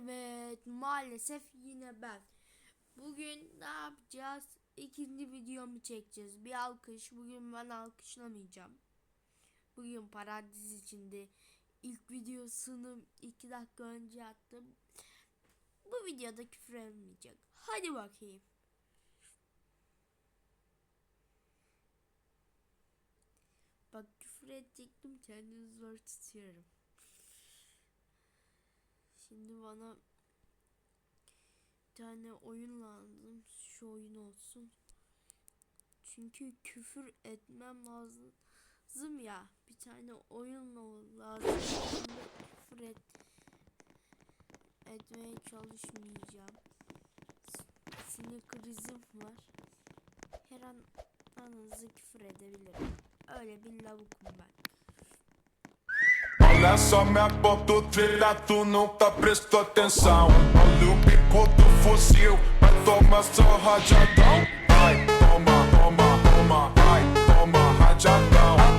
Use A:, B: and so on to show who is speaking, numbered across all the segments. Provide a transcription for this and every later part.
A: Evet maalesef yine ben. Bugün ne yapacağız? İkinci videomu çekeceğiz. Bir alkış. Bugün ben alkışlamayacağım. Bugün parantez içinde ilk videosunu iki dakika önce attım. Bu videoda küfür etmeyecek. Hadi bakayım. Bak küfür edecektim kendimi zor tutuyorum. Şimdi bana bir tane oyun lazım. Şu oyun olsun. Çünkü küfür etmem lazım ya. Bir tane oyun lazım. Onda küfür et etmeye çalışmayacağım. Sinir krizim var. Her an anınızı küfür edebilirim. Öyle bir lavukum ben.
B: Olha só minha ponta, trilha, tu nunca prestou atenção. Olha o bico do fuzil, vai tomar só rajadão. Vai, toma, toma, toma, vai, toma rajadão.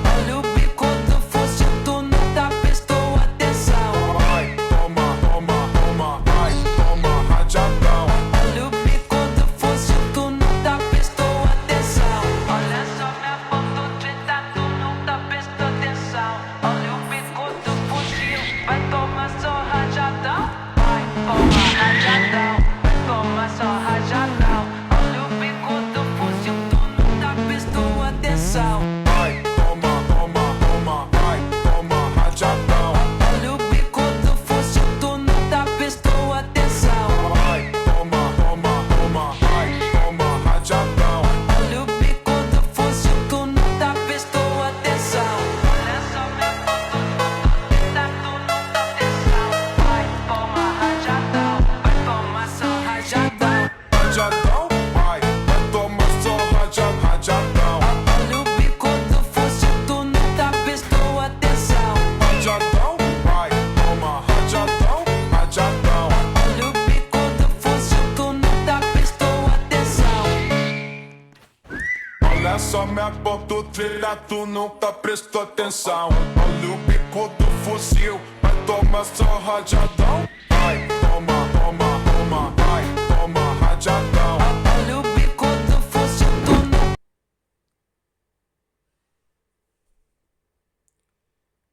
C: Tu nunca prestou atenção. Olha o bico do fuzil, vai tomar só rajadão. Vai, toma,
B: toma, toma, vai, toma rajadão.
C: Olha o bico do fuzil, tu nunca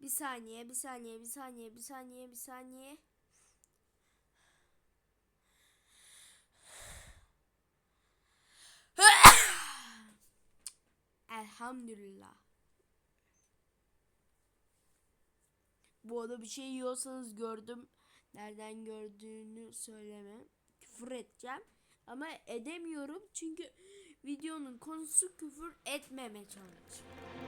A: Bir saniye, bir saniye, bir saniye, bir saniye, bir saniye. Elhamdülillah. Bu arada bir şey yiyorsanız gördüm. Nereden gördüğünü söyleme. Küfür edeceğim. Ama edemiyorum çünkü videonun konusu küfür etmeme challenge.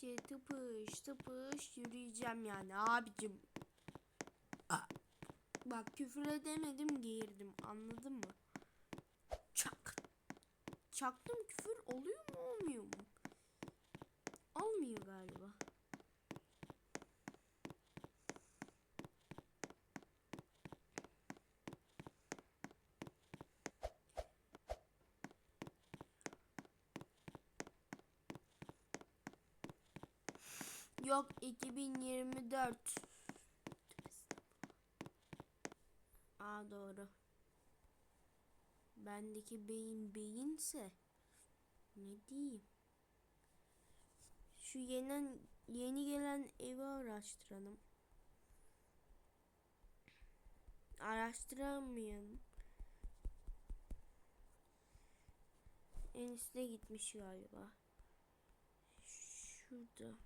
A: Şey tıpış tıpış yürüyeceğim yani abicim. Ah. Bak küfür edemedim geğirdim anladın mı? Çak. Çaktım 2024. Aa doğru. Bendeki beyin beyinse ne diyeyim? Şu yeni yeni gelen evi araştıralım. Araştıramayalım. En üstte gitmiş galiba. Şurada.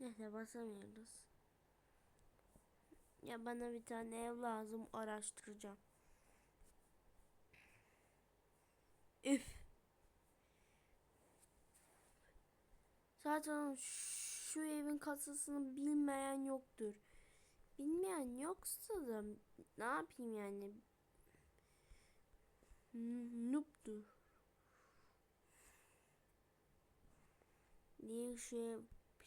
A: Neyse basamıyoruz. Ya bana bir tane ev lazım araştıracağım. Üf. Zaten şu evin kasasını bilmeyen yoktur. Bilmeyen yoksa da ne yapayım yani? Noob'dur. Niye şu ev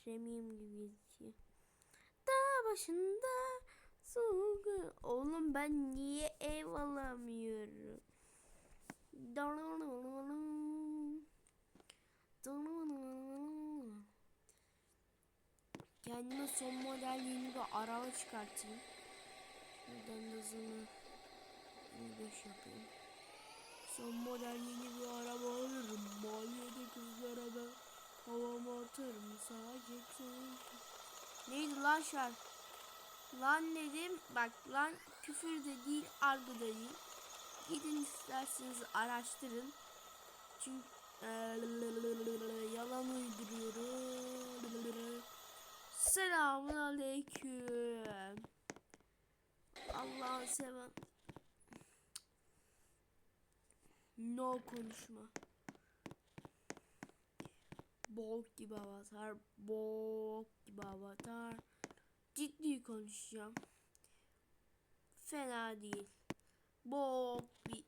A: premium gibi gözüküyor? Dağ başında soğuk. Oğlum ben niye ev alamıyorum? Kendime son model yeni bir araba çıkartayım. Şuradan hızını 25 yapayım. Son model yeni bir araba alırım. Mahallede kızlara da havama atarım. Sadece son... Neydi lan şarkı? Lan dedim. Bak lan küfür de değil, argo da değil. Gidin isterseniz araştırın. Çünkü eee, yalan uyduruyorum. Selamun aleyküm. Allah'ı seven. No konuşma. Bok gibi avatar. Bok gibi avatar. Ciddi konuşacağım. Fena değil. Bok bir.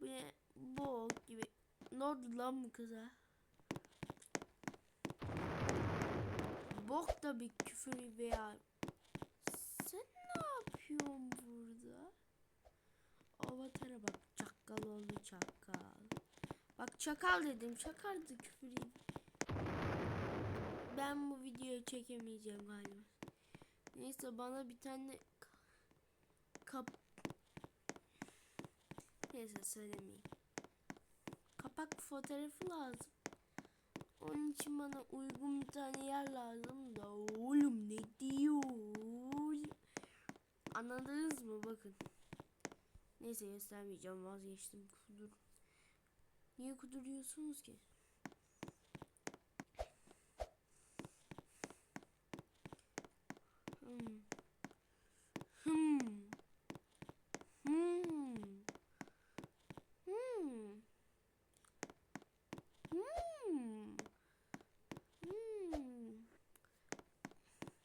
A: Bu ne? Bok gibi. Ne oldu lan bu kıza? Bok da bir küfür veya sen ne yapıyorsun burada? Avatara bak çakal oldu çakal. Bak çakal dedim çakal da küfür. Ben bu videoyu çekemeyeceğim galiba. Neyse bana bir tane ka- kap Neyse söylemeyeyim. Kapak fotoğrafı lazım. Onun için bana uygun bir tane yer lazım da oğlum ne diyor? Anladınız mı? Bakın. Neyse göstermeyeceğim vazgeçtim. Niye kuduruyorsunuz ki? Hmm. Hmm. Hmm. Hmm. Hmm. Hmm.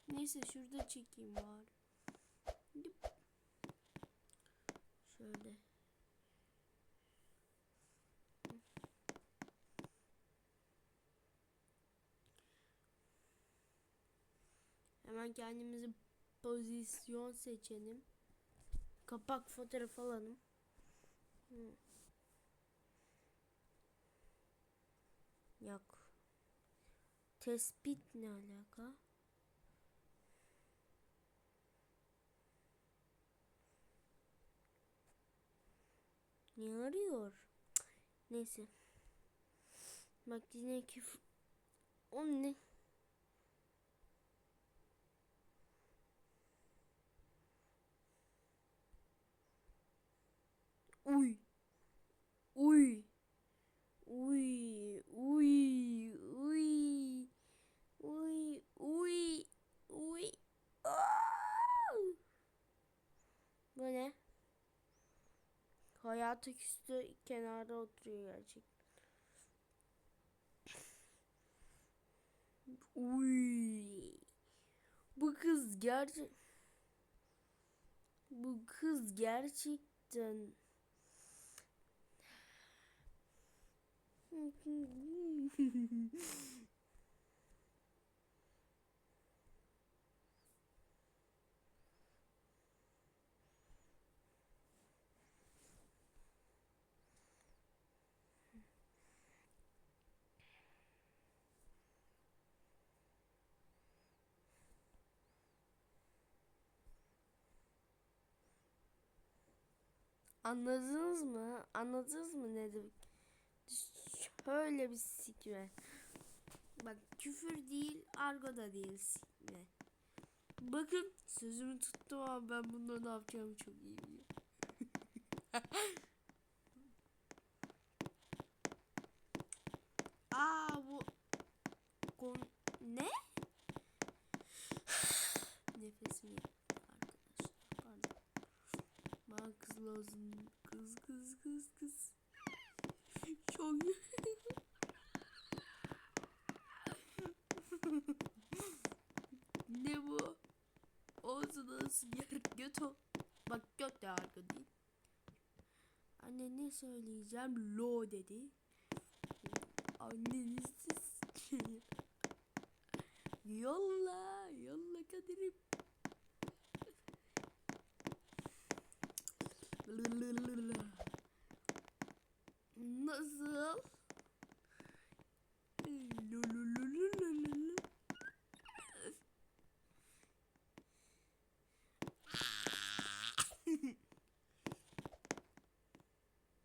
A: Neyse şurada çekeyim bari. Şöyle. Hemen kendimize pozisyon seçelim. Kapak fotoğraf alalım. Hı. Yok. Tespit ne alaka? Ne arıyor? Cık, Neyse. Bak yine küfür. O ne? Hayatı küstü kenarda oturuyor gerçekten. Uy. Bu kız gerçek Bu kız gerçekten Anladınız mı? Anladınız mı ne demek? Şöyle bir sikme. Bak küfür değil, argo da değil sikme. Bakın sözümü tuttum ama ben bunda ne yapacağımı çok iyi biliyorum. Aa bu kon ne? Nefesim. Pardon bana kız lazım. Kız kız kız kız. Çok Ne bu? Ağzına sigar göt o. Bak göt de arka değil. Anne ne söyleyeceğim? Lo dedi. Anne Annenizsiz. yolla, yolla kaderim. Nasıl? Lululululululu.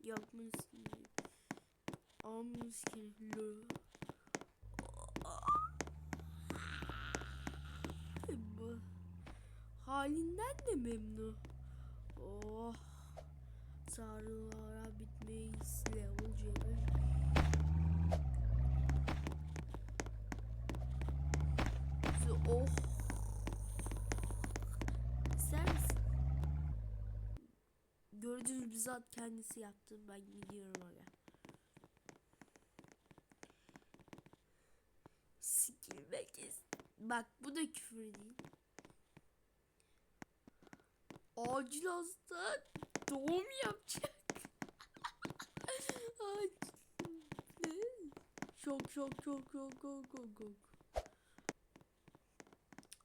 A: Yapmış gibi. Almış. Bu halinden de memnun. Sarılara bitmeyiz. Level Cebel. Oh. İster misin? Gördüğünüz bizzat kendisi yaptı. Ben gidiyorum aga. Sikilmek ist- Bak bu da küfür değil. Acil hasta doğum yapacak. Ay, ne? Şok şok şok şok şok şok şok.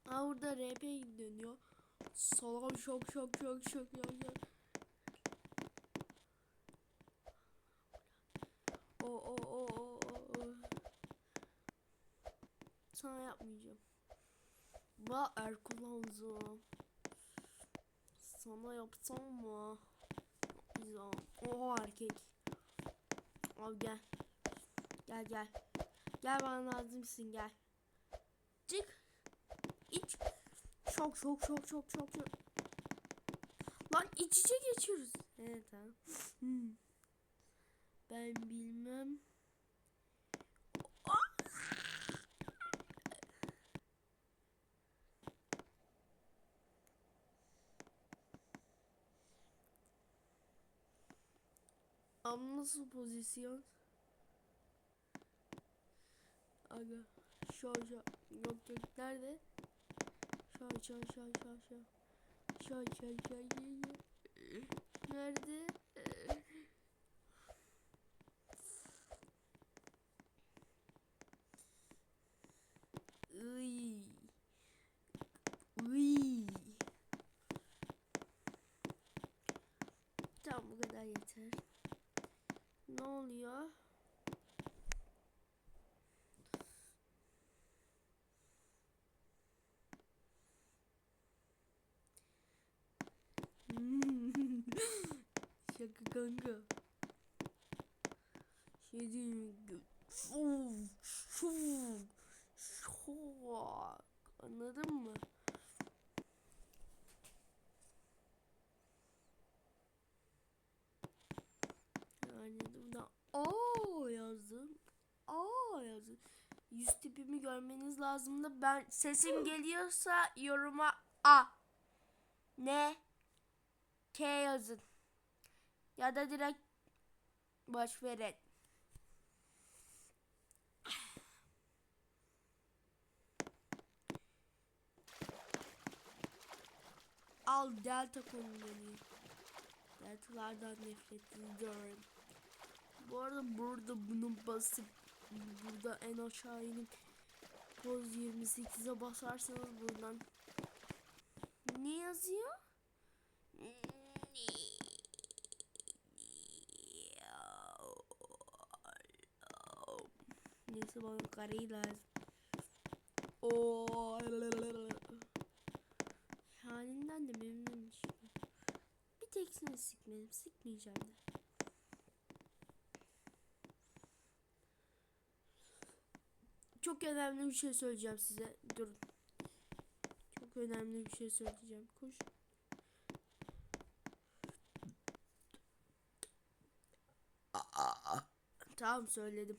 A: Aa burada RP dönüyor. Salam şok şok şok şok şok şok. O o o o o. Sana yapmayacağım. Va Erkulanzı. Sana yapsam mı? Güzel. O erkek. Al gel. Gel gel. Gel bana lazımsın gel. Çık. İç. Şok şok şok şok şok şok. Lan iç içe geçiyoruz. Evet tamam. Hmm. Ben bilmem. Ama nasıl pozisyon? Aga. Şov şov. Yok yok nerede? Şov şov şov şov şov. Şov şov şov şov. Nerede? Iy. Iy. Tamam bu kadar yeter. Ne oluyor? Şaka kanka. Şey diyeyim. Anladın mı? Anladım da. Oo yazdım. Aa yazdım. Yüz tipimi görmeniz lazımdı. Ben sesim geliyorsa yoruma A. Ne? K yazın. Ya da direkt boş verin. Al delta konumlanıyor. Deltalardan nefret ediyorum. Bu arada burada bunu basıp burada en aşağı inip poz 28'e basarsanız buradan ne yazıyor? Neyse bana kareyi lazım. Oo. Halinden de memnunum işte. Bir tek seni sikmedim. Sikmeyeceğim de. Çok önemli bir şey söyleyeceğim size. Durun. Çok önemli bir şey söyleyeceğim. Koş. Tamam söyledim.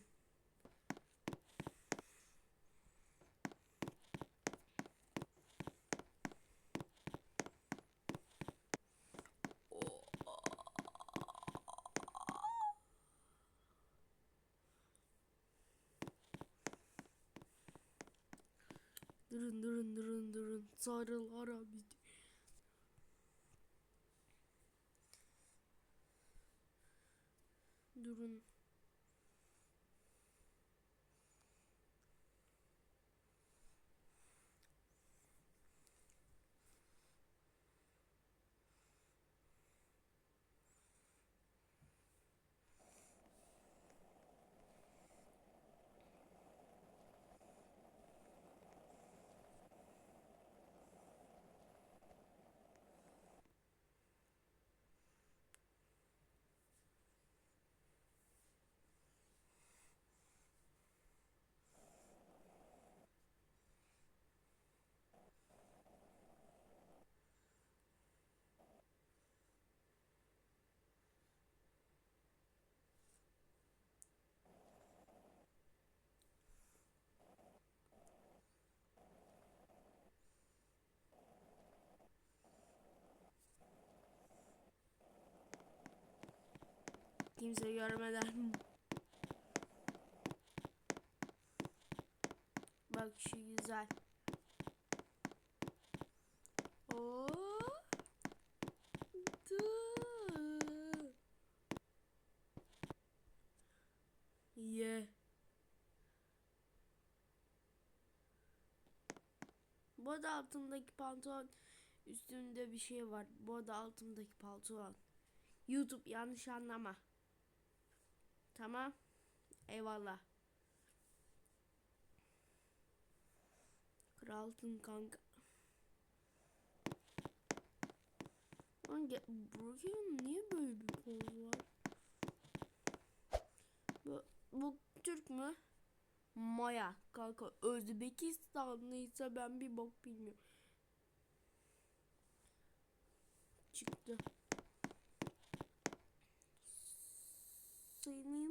A: sarıl Arabi. Durun. Kimse görmeden. Bak şu güzel. Oo. Ye. Bu arada altımdaki pantolon üstünde bir şey var. Bu arada altımdaki pantolon. YouTube yanlış anlama. Tamam. Eyvallah. Kralsın kanka. Hangi Buraya niye böyle bir poz var? Bu, bu Türk mü? Maya kanka Özbekistanlıysa ben bir bok bilmiyorum. Çıktı. Senin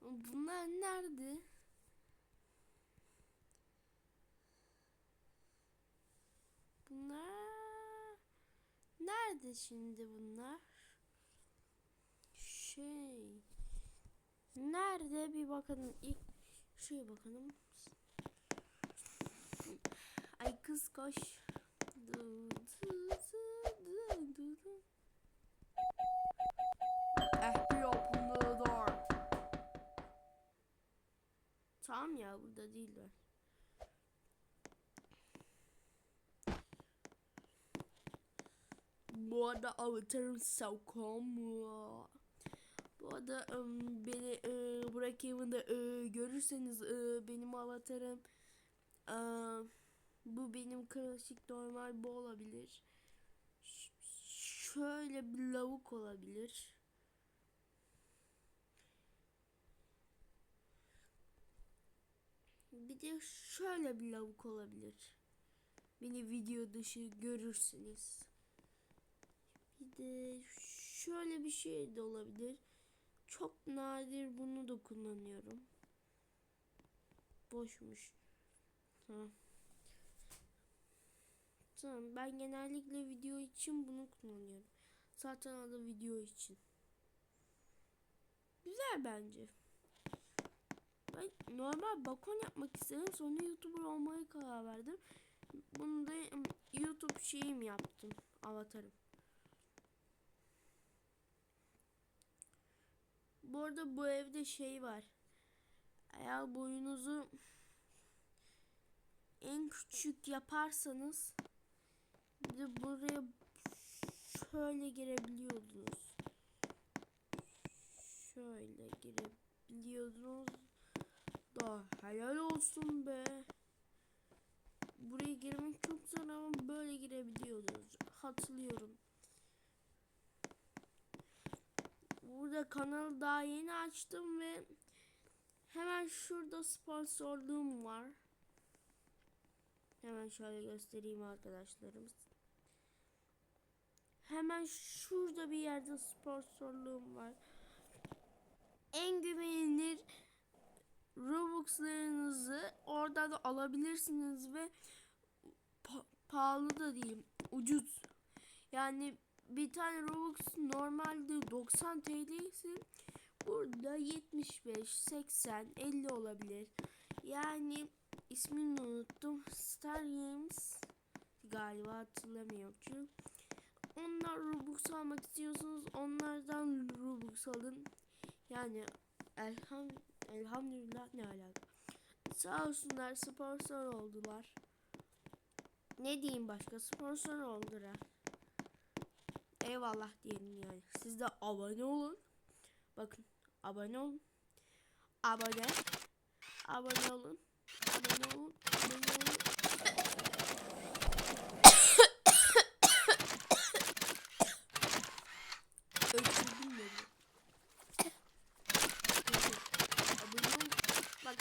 A: Bunlar nerede? Bunlar nerede şimdi bunlar? Şey nerede bir bakalım ilk şuraya bakalım. Ay kız koş. Du, du, du, Tamam ya burada değiller. Bu arada avatarım Saukom. Bu arada ım, beni e, Burak da e, görürseniz e, benim avatarım e, bu benim klasik normal bu olabilir. Ş- şöyle bir lavuk olabilir. Bir de şöyle bir lavuk olabilir. Beni video dışı görürsünüz. Bir de şöyle bir şey de olabilir. Çok nadir bunu da kullanıyorum. Boşmuş. Tamam. Tamam ben genellikle video için bunu kullanıyorum. Zaten adı video için. Güzel bence. Ben normal bakon yapmak istedim. Sonra YouTuber olmaya karar verdim. Bunu da YouTube şeyim yaptım. Avatarım. Bu arada bu evde şey var. Eğer boyunuzu en küçük yaparsanız bir de buraya şöyle girebiliyordunuz. Şöyle girebiliyordunuz. Da helal olsun be. Buraya girmek çok zor ama böyle girebiliyordunuz. Hatırlıyorum. Burada kanalı daha yeni açtım ve hemen şurada sponsorluğum var. Hemen şöyle göstereyim arkadaşlarım. Hemen şurada bir yerde sponsorluğum var. Oradan da alabilirsiniz ve pa- pahalı da değil, ucuz. Yani bir tane Robux normalde 90 TL ise burada 75, 80, 50 olabilir. Yani ismini unuttum. Star Games galiba hatırlamıyorum çünkü. Onlar Robux almak istiyorsanız onlardan Robux alın. Yani elham, elhamdülillah ne alaka. Sağ olsunlar sponsor oldular. Ne diyeyim başka sponsor oldular. Eyvallah diyelim yani. Siz de abone olun. Bakın abone olun. Abone. Abone olun. Abone olun. Abone olun. Öksürdüm beni. Abone olun. Bak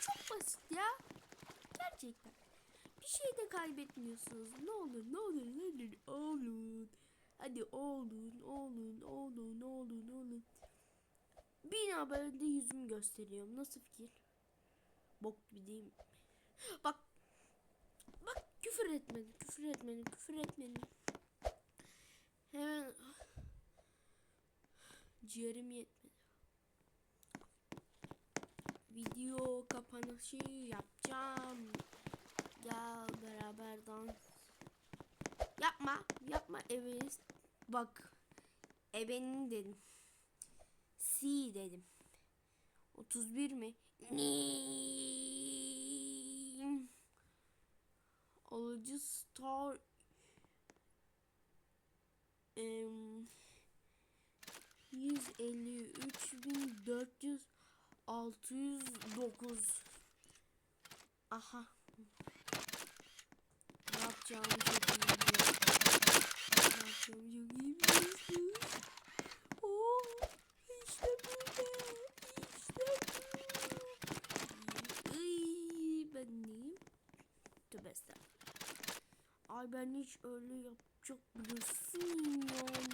A: çok basit ya. Gerçekten. Bir şey de kaybetmiyorsunuz. Ne olur ne olur ne olur olun. Hadi olun olun olun olun olun. Bin abonede yüzümü gösteriyorum. Nasıl fikir? Bok gibi değil mi? Bak. Bak küfür etmedim. Küfür etmedim. Küfür etmedim. Hemen ciğerim yetmedi. Video kapanışı yapacağım. Gel beraber dans. Yapma, yapma ebeniz. Bak, ebenin dedim. C dedim. 31 mi? Nim. Alıcı star em, 153.400 609 Aha. Yapacağımı çok iyi biliyorsunuz. Oo, işte be. İşte bu. Iy, ben neyim? Tövbe. Ay ben hiç öyle yapacak miyim yani?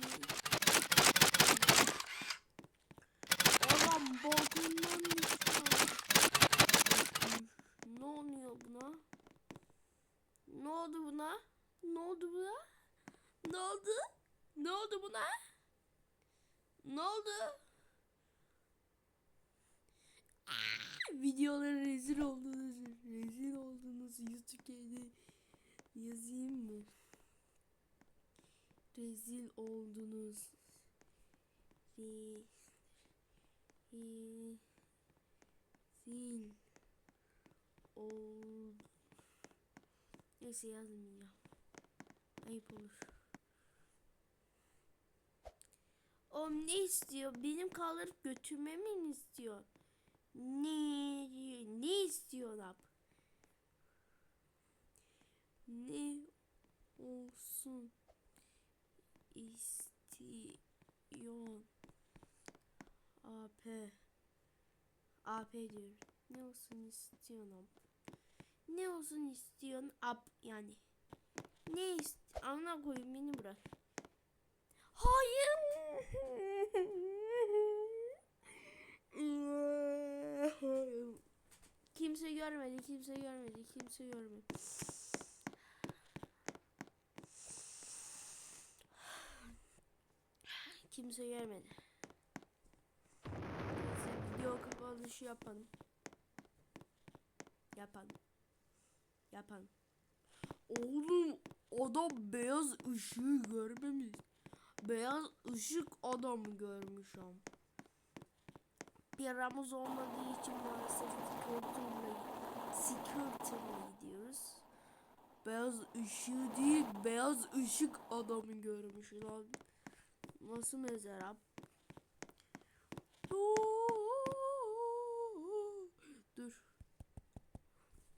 A: Adam balkondan düştü. Ne oluyor buna? Ne oldu buna? Ne oldu buna? Ne oldu? Ne oldu buna? Ne oldu? Aa, videolara rezil oldunuz. Rezil oldunuz. YouTube'da yazayım mı? Rezil oldunuz. Re rezil old Neyse yazmayacağım. Ayıp olur. O ne istiyor? Benim kaldırıp götürmemi mi istiyor? Ne ne istiyor lan? Ne olsun istiyor? AP AP diyor. Ne olsun istiyorsun? Ne olsun istiyorsun? Ap yani. Ne ist Ana koyayım beni bırak. Hayır. Kimse görmedi, kimse görmedi, kimse görmedi. Kimse görmedi. Video kapanışı yapalım. Yapalım. Yapalım. Oğlum adam beyaz ışığı görmemiş. Beyaz ışık adamı görmüş am. Yaramız olmadığı için maalesef sıkıntıyla, sıkıntıyla gidiyoruz. Beyaz ışığı değil, beyaz ışık adamı görmüş lan. Nasıl mezara? Dur.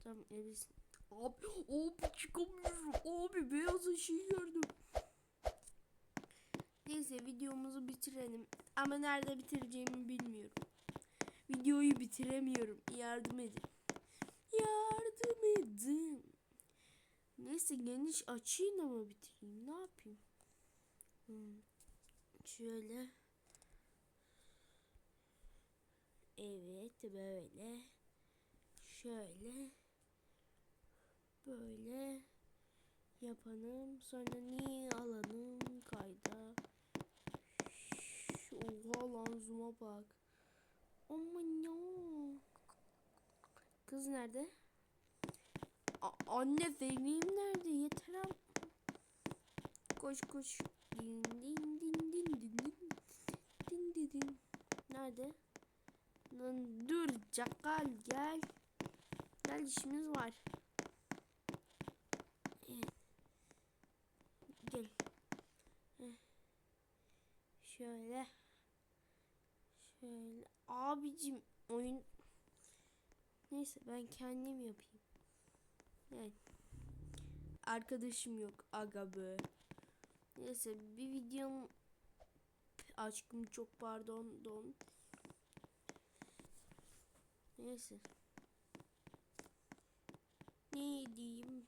A: Tamam evet. Abi, abi çıkamıyorum. Abi beyaz ışığı gördüm. Neyse videomuzu bitirelim. Ama nerede bitireceğimi bilmiyorum. Videoyu bitiremiyorum. Yardım edin. Yardım edin. Neyse geniş açayım da mı bitireyim? Ne yapayım? Hmm. Şöyle. Evet böyle. Şöyle. Böyle yapalım. Sonra niye alalım kayda. Oha lan zoom'a bak. Aman ya. Kız nerede? A- anne Fehmi'm nerede? Yeter am. Koş koş. Din din din din din din. Din din din. Nerede? Lan dur çakal gel. Gel işimiz var. Gel. Şöyle. Şöyle. Abicim oyun. Neyse ben kendim yapayım. Evet. Arkadaşım yok aga be. Neyse bir videom aşkım çok pardon don. Neyse. Ne diyeyim?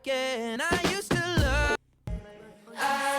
D: Again. I used to I